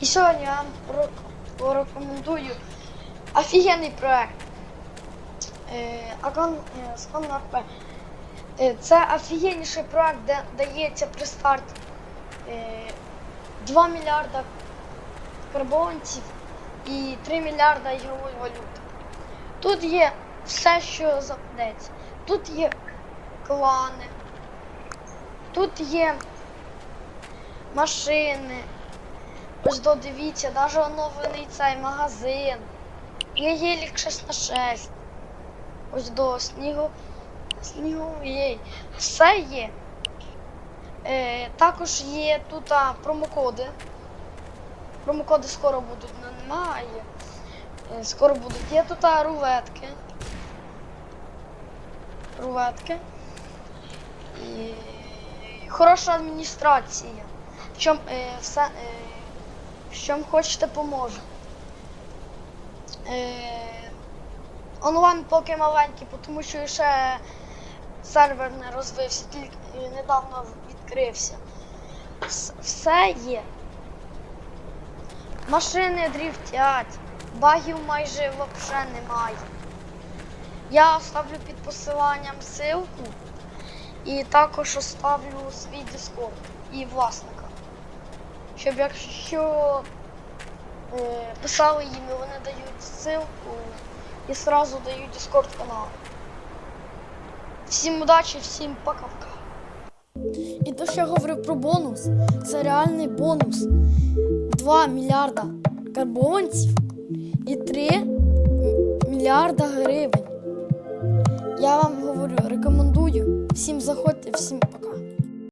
І сьогодні я вам порекомендую офігенний проект. Е, Акон е, Скон РП. Е, Це офігенніший проект, де дається при старті е, 2 мільярда карбованців і 3 мільярда ігрової валюти. Тут є все, що западеться. Тут є клани, тут є машини. Ось додивіться, навіть оновлений цей магазин. Є гелік 6 на 6. Ось до снігу. Сніговий. Все є. Е, також є тут а, промокоди. Промокоди скоро будуть, але немає. Е, скоро будуть. Є тут а, руветки. Руветки. І хороша адміністрація. В чому е, все, е, чому хочете поможе. Е, онлайн поки маленький, тому що ще сервер не розвився, тільки недавно відкрився. Все є. Машини дріфтять, багів майже взагалі немає. Я оставлю під посиланням ссылку і також оставлю свій Discord і власника. Щоб якщо е, писали їм, вони дають ссылку і сразу дають Discord канал. Всім удачі, всім пока-пока. І то, що я говорив про бонус, це реальний бонус. 2 мільярда карбованців і 3 мільярда гривень. Я вам говорю, рекомендую. Всім заходьте, всім пока.